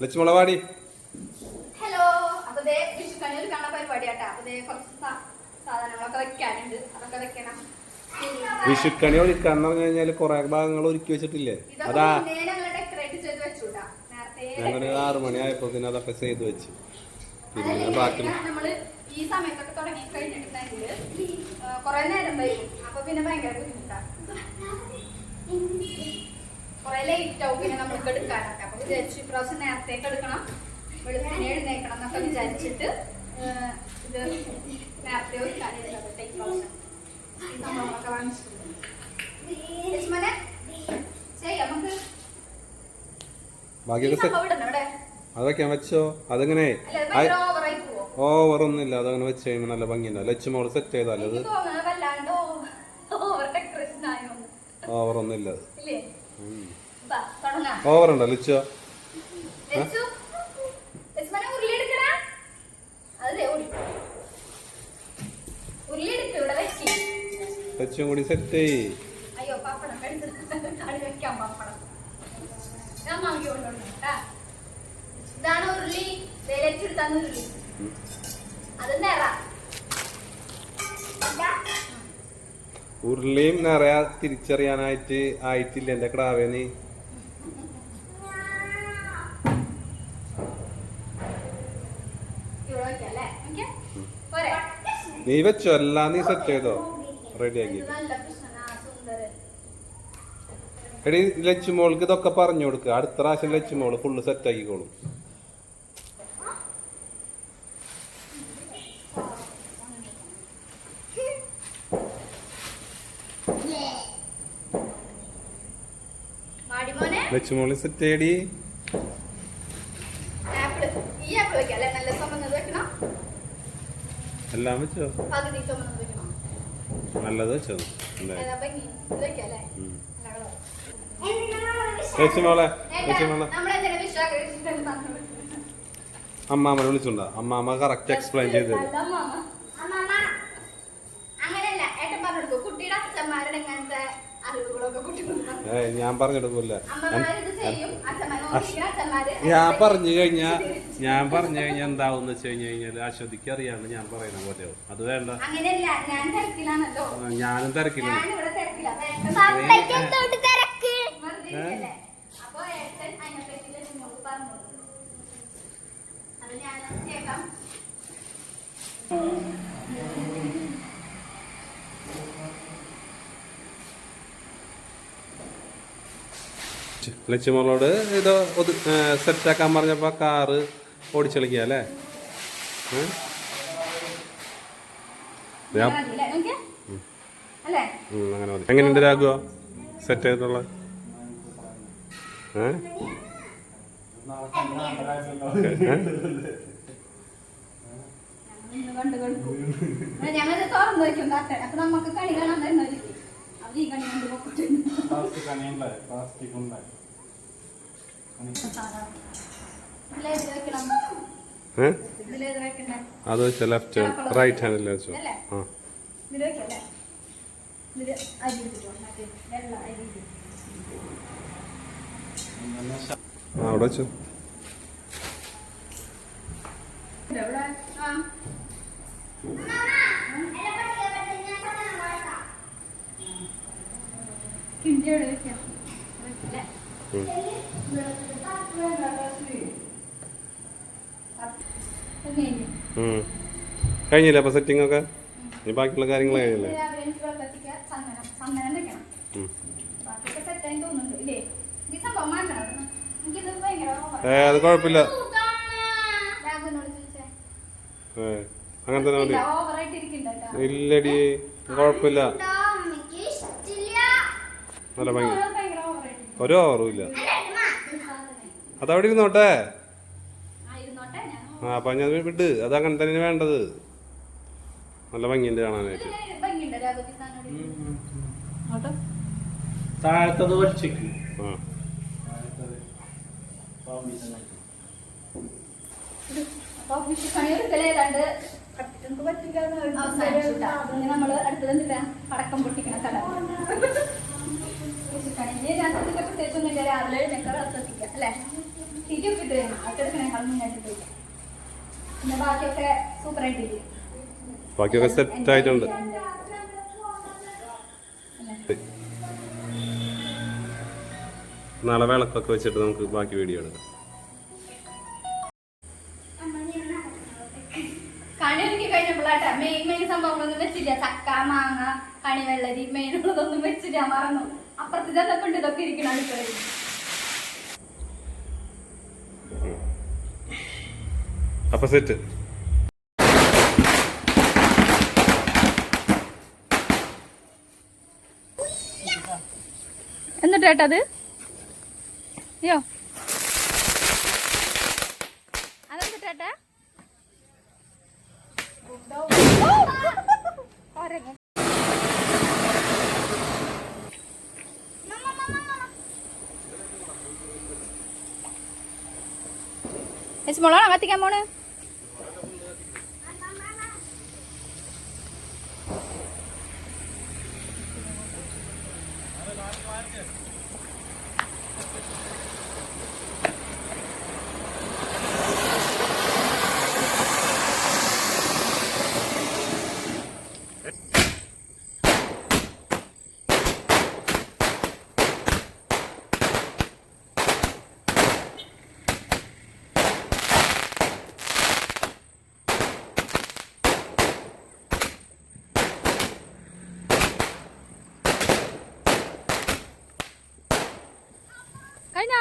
ലക്ഷ്മള വാടി ഹലോ അപ്പൊ വിഷുക്കണി ഒരു കാണാൻ പരിപാടിയാട്ടാ. അപ്പൊ കുറച്ച് സാധനങ്ങളൊക്കെ വെക്കാനുണ്ട്. അതൊക്കെ വെക്കണം. വിഷുക്കണി ഒരുക്കാന്ന് പറഞ്ഞു കഴിഞ്ഞാൽ കൊറേ ഭാഗങ്ങൾ ഒരുക്കി വെച്ചിട്ടില്ലേ? അതാ. ഞങ്ങൾ ആറു മണി ആയപ്പോ പിന്നെ അതൊക്കെ ചെയ്ത് വെച്ച്. പിന്നെ ബാക്കി ഈ സമയത്തൊക്കെ തുടങ്ങി കഴിഞ്ഞിട്ടുണ്ടെങ്കിൽ കുറെ നേരം വരും അപ്പൊ പിന്നെ ഭയങ്കര ബുദ്ധിമുട്ടാണ് കുറെ ലേറ്റ് ആവും പിന്നെ നമുക്ക് എടുക്കാനൊക്കെ വിചാരിച്ചു ഇപ്രാവശ്യം നേരത്തേക്ക് എടുക്കണം. വെളുപ്പിനെ എഴുന്നേക്കണം എന്നൊക്കെ വിചാരിച്ചിട്ട് ഇത് നേരത്തെ ഇപ്രാവശ്യം ഈ സംഭവങ്ങളൊക്കെ വാങ്ങിച്ചിട്ടുണ്ട്. യജമാനെ, ചെയ്യാം നമുക്ക് ഈ ബാക്കിയൊക്കെ സെറ്റ് സംഭവം ഇടണം ഇവിടെ. അത് വെക്കാൻ വെച്ചോ? അതെങ്ങനെ? ഒന്നുമില്ല അതങ്ങനെ വെച്ച് കഴിയുമ്പോൾ നല്ല ഭംഗിയുണ്ടാവും. ലച്ചുമോൾ സെറ്റ് ചെയ്താലോ അത്. ഓവർ ഉണ്ടോ ലച്ചോ? കൂടി സെറ്റ് ചെയ് അയ്യോ പപ്പടം. കടിച്ച് കടി വെക്കാം പപ്പടം. ഞാൻ വാങ്ങി ഇതാണ് ഉരുളി. ദേ ലച്ചു എടുത്താന്ന് ഉരുളി. അത് നിറ ഉരുളിയും നിറയാ തിരിച്ചറിയാനായിട്ട് ആയിട്ടില്ല എന്റെ ക്രാവേന് ഇവിടെ വെക്കാം അല്ലേ ഓക്കെ പോരെ നീ വെച്ചോ എല്ലാം നീ സെറ്റ് ചെയ്തോ? റെഡി ആക്കി. എടി ലച്ചുമോൾക്ക് ഇതൊക്കെ പറഞ്ഞു കൊടുക്കുക അടുത്ത പ്രാവശ്യം ലച്ചുമോൾ ഫുള്ള് സെറ്റ് ആക്കിക്കോളും. ലക്ഷ്മോളി ലച്ചുമോൾ സെറ്റ് ചെയ്യടി. ഈ ആപ്പിൾ വെക്കാം അല്ലേ നല്ല ചുമന്നത് വെക്കണം? എല്ലാം വെച്ചോ? പകുതി ചുമന്നത് വെക്കണം? നല്ലത് വിളിച്ചുണ്ടോ അമ്മാമ്മ കറക്റ്റ് എക്സ്പ്ലെയിൻ ചെയ്ത്. അങ്ങനെയല്ല. ഏട്ടൻ പറഞ്ഞു കുട്ടിയുടെ അച്ഛന്മാരുടെ ഇങ്ങനത്തെ ഞാൻ പറഞ്ഞെടുക്കൂല ഞാൻ പറഞ്ഞു കഴിഞ്ഞാ ഞാൻ പറഞ്ഞു കഴിഞ്ഞാൽ എന്താവും വെച്ച് കഴിഞ്ഞു കഴിഞ്ഞാൽ അശ്വതിക്ക് അറിയാണ്ട് ഞാൻ പറയുന്ന പോലെ അത് വേണ്ട. ഞാനും തിരക്കില്ല ഞാൻ തിരക്കില്ല അപ്പൊ ഏട്ടൻ പപ്പയ്ക്ക് എന്തോട്ട് തിരക്ക് വെറുതെ ഇരിക്കല്ലേ? അപ്പൊ ഏട്ടൻ അതിനെപ്പറ്റി ലക്ഷ്മിയോട് പറഞ്ഞു കൊടുക്കും. അത് ഞാൻ കേൾക്കാം ലക്ഷ്മണോട് ഇത് സെറ്റാക്കാൻ പറഞ്ഞപ്പോൾ കാറ് ഓടിച്ചളിക്കുക അല്ലേ? അങ്ങനെ മതി. എങ്ങനെയുണ്ട് രാഘു സെറ്റ് കണ്ട് കൊടുക്കും. എന്നാ വെക്കും അപ്പൊ നമുക്ക് കണി കാണാൻ തരുന്നവരില്ലേ? കണി കണ്ട് പൊക്കോട്ടെ. ഇതിലേത് വെക്കണം? ഏ? ഇതിലേത് വെക്കണ്ടേ? അത് വെച്ച ലെഫ്റ്റ് റൈറ്റ് ഹാൻഡിൽ വെച്ചോ? ആ ഇതിൽ വെക്കല്ലേ? ഇതിൽ അരി എടുത്തിട്ടോ? മറ്റേ വെള്ള അരി ഇത്. ആ, അവിടെ വെച്ചോ ഇതെവിടെ? ആ. കിണ്ടി എവിടെ വെക്കാം? വെക്കില്ലേ? ഉം. ഇത് കഴിഞ്ഞു. ഉം. കഴിഞ്ഞില്ലേ അപ്പൊ സെറ്റിംഗ് ഒക്കെ? ഇനി ബാക്കിയുള്ള കാര്യങ്ങൾ കഴിഞ്ഞില്ലേ? ഏ അത് കുഴപ്പമില്ല. അങ്ങനെ തന്നെ മതി. ഇല്ലടി കുഴപ്പമില്ല. നല്ല ഭംഗി. ഒരു ഓവറും ഇല്ല. അതവിടെ ഇരുന്നോട്ടെ? ആ, അപ്പം ഞാൻ വിട്ട് വിട്. അത് അങ്ങനെ തന്നെ വേണ്ടത്. നല്ല ഭംഗിയുണ്ട് കാണാനായിട്ട്. താഴത്തത് വലിച്ചേക്ക് ആ. നമ്മൾ അടുത്തത് പടക്കം പൊട്ടിക്കണ കട വിഷുക്കണി ഇനി രാത്രി പ്രത്യേകിച്ചൊന്നുമില്ല രാവിലെ എഴുന്നേക്കാറ് ശ്രദ്ധിക്കാം അല്ലേ? ഇട്ട് പിന്നെ ബാക്കിയൊക്കെ സൂപ്പർ ആയിട്ടില്ലേ ബാക്കിയൊക്കെ സെറ്റ് ആയിട്ടുണ്ട്. നാളെ വിളക്കൊക്കെ വെച്ചിട്ട് നമുക്ക് ബാക്കി വീഡിയോ എടുക്കാം. കണി ഒരുക്കി കഴിഞ്ഞപ്പോഴാട്ടാ മെയിൻ മെയിൻ സംഭവങ്ങളൊന്നും വെച്ചില്ല. ചക്ക മാങ്ങ കണി വെള്ളരി മെയിൻ ഉള്ളതൊന്നും വെച്ചില്ല മറന്നു. അപ്പുറത്ത് ഉണ്ട് ഇതൊക്കെ ഇരിക്കണം അടുക്കളയിൽ അപ്പൊ സെറ്റ്. എന്നിട്ട് അത്? അയ്യോ. അതെന്നിട്ടേട്ടാ മോളാണോ കത്തിക്കാൻ പോണ്. കഴിഞ്ഞാ